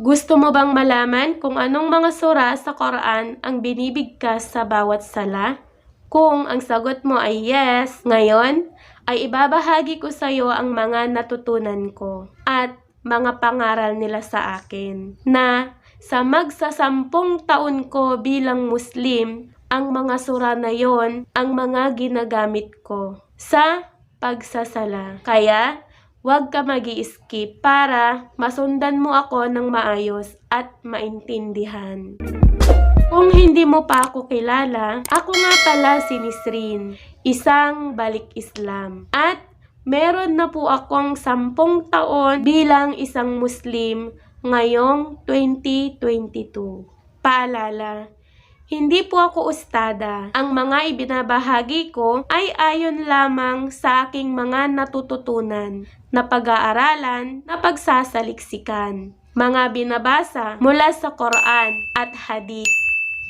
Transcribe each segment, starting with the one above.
Gusto mo bang malaman kung anong mga sura sa Quran ang binibigkas sa bawat sala? Kung ang sagot mo ay yes, ngayon ay ibabahagi ko sa iyo ang mga natutunan ko at mga pangaral nila sa akin na sa magsasampung taon ko bilang Muslim, ang mga sura na yon ang mga ginagamit ko sa pagsasala. Kaya, huwag ka mag skip para masundan mo ako ng maayos at maintindihan. Kung hindi mo pa ako kilala, ako nga pala si Nisrin, isang balik Islam. At meron na po akong sampung taon bilang isang Muslim ngayong 2022. Paalala, hindi po ako ustada. Ang mga ibinabahagi ko ay ayon lamang sa aking mga natututunan na pag-aaralan na pagsasaliksikan. Mga binabasa mula sa Quran at Hadith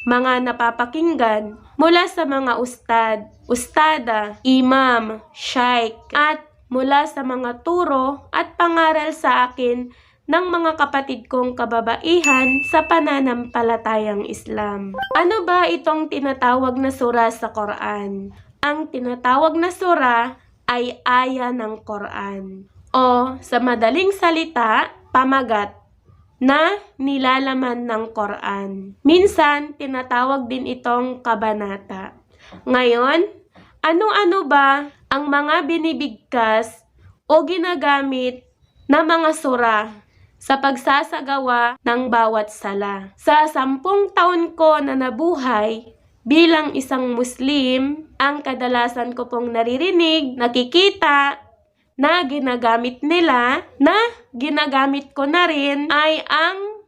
mga napapakinggan mula sa mga ustad, ustada, imam, shaykh, at mula sa mga turo at pangaral sa akin ng mga kapatid kong kababaihan sa pananampalatayang Islam. Ano ba itong tinatawag na sura sa Quran? Ang tinatawag na sura ay aya ng Quran o sa madaling salita, pamagat na nilalaman ng Quran. Minsan, tinatawag din itong kabanata. Ngayon, ano-ano ba ang mga binibigkas o ginagamit na mga sura sa pagsasagawa ng bawat sala? Sa sampung taon ko na nabuhay, bilang isang Muslim, ang kadalasan ko pong naririnig, nakikita, na ginagamit nila, na ginagamit ko na rin, ay ang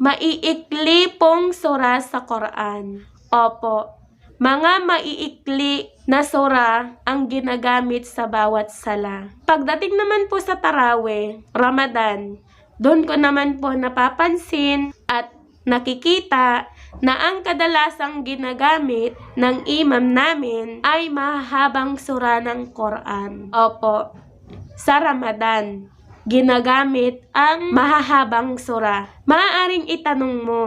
maiikli pong sura sa Quran. Opo, mga maiikli na sura ang ginagamit sa bawat sala. Pagdating naman po sa Tarawe, Ramadan, doon ko naman po napapansin at nakikita na ang kadalasang ginagamit ng imam namin ay mahabang sura ng Quran. Opo, sa Ramadan, ginagamit ang mahahabang sura. Maaaring itanong mo,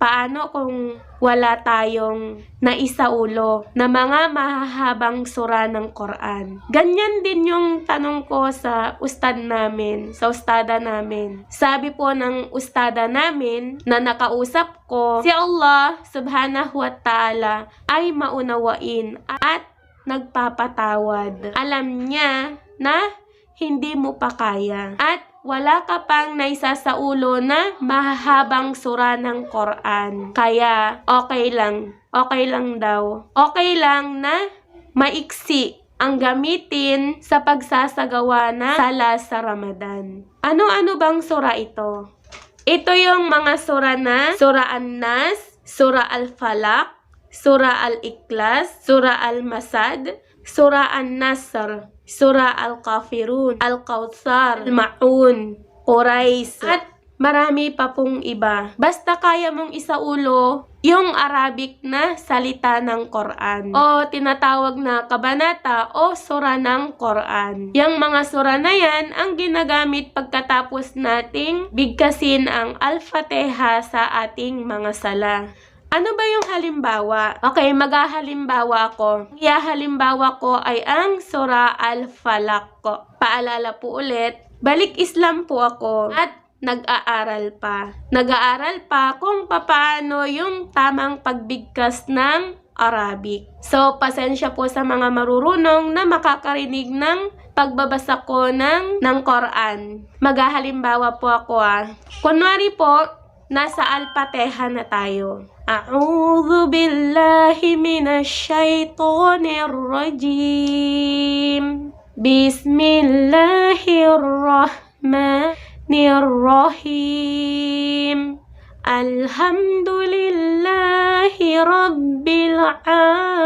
paano kung wala tayong naisaulo na mga mahahabang sura ng Quran? Ganyan din yung tanong ko sa ustad namin, sa ustada namin. Sabi po ng ustada namin na nakausap ko, si Allah subhanahu wa ta'ala ay maunawain at nagpapatawad. Alam niya na hindi mo pa kaya. At wala ka pang naisa sa ulo na mahahabang sura ng Quran. Kaya, okay lang. Okay lang daw. Okay lang na maiksi ang gamitin sa pagsasagawa na sala sa Ramadan. Ano-ano bang sura ito? Ito yung mga sura na Sura An-Nas, Sura Al-Falaq, Sura Al-Ikhlas, Sura Al-Masad, Sura An-Nasr, Sura Al-Kafirun, Al-Kautsar, Al-Ma'un, Quraish, at marami pa pong iba. Basta kaya mong isaulo yung Arabic na salita ng Quran o tinatawag na kabanata o sura ng Quran. Yung mga sura na yan ang ginagamit pagkatapos nating bigkasin ang Al-Fatiha sa ating mga sala. Ano ba yung halimbawa? Okay, maghahalimbawa ako. Ihahalimbawa ko ay ang Surah Al-Falaq ko. Paalala po ulit, balik Islam po ako at nag-aaral pa. Nag-aaral pa kung paano yung tamang pagbigkas ng Arabic. So, pasensya po sa mga marurunong na makakarinig ng pagbabasa ko ng, ng Quran. Maghahalimbawa po ako ah. Kunwari po, nasa Al-Fatiha na tayo. أعوذ بالله من الشيطان الرجيم بسم الله الرحمن الرحيم الحمد لله رب العالمين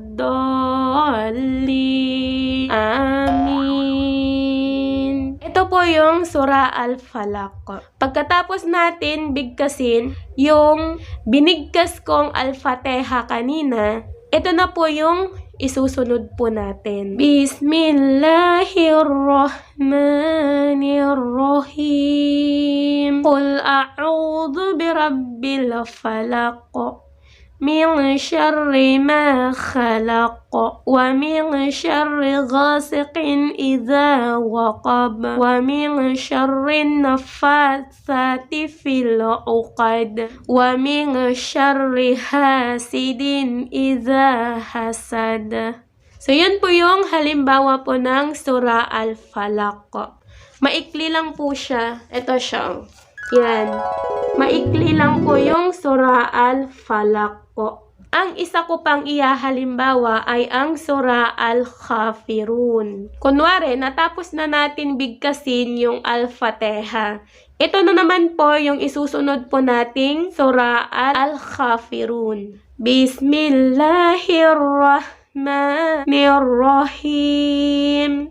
آمين Ito po yung Surah Al-Falaq. Pagkatapos natin bigkasin yung binigkas kong Al-Fatiha kanina, ito na po yung isusunod po natin. Bismillahirrahmanirrahim. Qul a'udhu birabbil falaq. من شر ما خلق ومن شر غاسق إذا وقب ومن شر النفاثات في العقد ومن شر حاسد إذا حسد So, yun po yung halimbawa po ng Surah Al-Falaq. Maikli lang po siya. Ito siya. Yan. Maikli lang po yung Surah Al-Falaq po. Ang isa ko pang iyahalimbawa ay ang Surah Al-Khafirun. Kunwari, natapos na natin bigkasin yung Al-Fatiha. Ito na naman po yung isusunod po nating Surah Al-Khafirun. Bismillahirrahmanirrahim.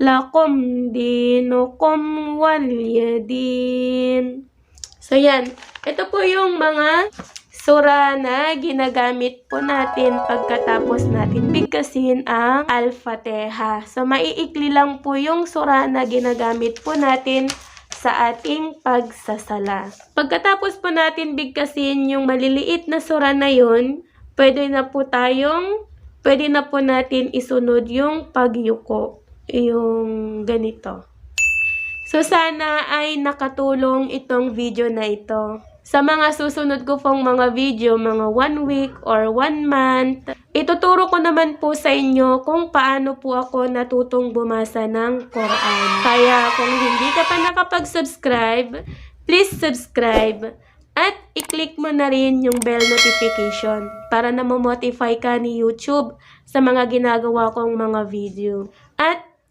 Lakum dinukum walyadin. So yan, ito po yung mga sura na ginagamit po natin pagkatapos natin bigkasin ang Al-Fatiha. So maiikli lang po yung sura na ginagamit po natin sa ating pagsasala. Pagkatapos po natin bigkasin yung maliliit na sura na yun, pwede na po tayong, pwede na po natin isunod yung pagyuko yung ganito. So, sana ay nakatulong itong video na ito. Sa mga susunod ko pong mga video, mga one week or one month, ituturo ko naman po sa inyo kung paano po ako natutong bumasa ng Quran. Kaya kung hindi ka pa nakapag-subscribe, please subscribe at i-click mo na rin yung bell notification para na mo-motify ka ni YouTube sa mga ginagawa kong mga video.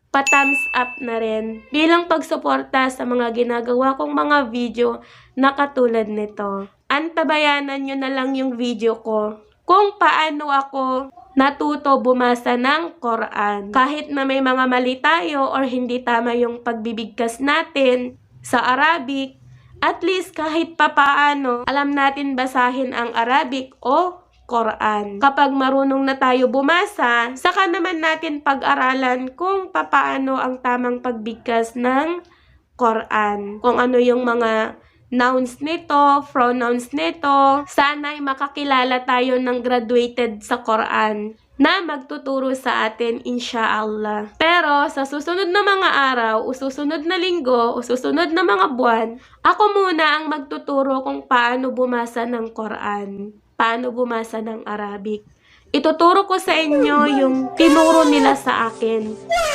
At pa-thumbs up na rin bilang pagsuporta sa mga ginagawa kong mga video na katulad nito. Antabayanan nyo na lang yung video ko kung paano ako natuto bumasa ng Quran. Kahit na may mga mali tayo or hindi tama yung pagbibigkas natin sa Arabic, at least kahit papaano, alam natin basahin ang Arabic o Quran. Kapag marunong na tayo bumasa, saka naman natin pag-aralan kung papaano ang tamang pagbigkas ng Quran. Kung ano yung mga nouns nito, pronouns nito. Sana ay makakilala tayo ng graduated sa Quran na magtuturo sa atin inshaallah. Pero sa susunod na mga araw, o susunod na linggo, o susunod na mga buwan, ako muna ang magtuturo kung paano bumasa ng Quran paano bumasa ng Arabic. Ituturo ko sa inyo yung tinuro nila sa akin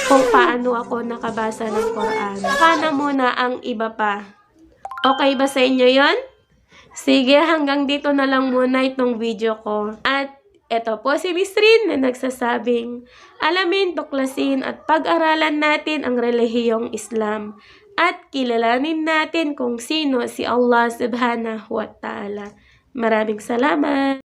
kung paano ako nakabasa ng Quran. Kana muna ang iba pa. Okay ba sa inyo yon? Sige, hanggang dito na lang muna itong video ko. At eto po si Miss Rin na nagsasabing, alamin, tuklasin at pag-aralan natin ang relihiyong Islam at kilalanin natin kung sino si Allah subhanahu wa ta'ala. Maraming salamat!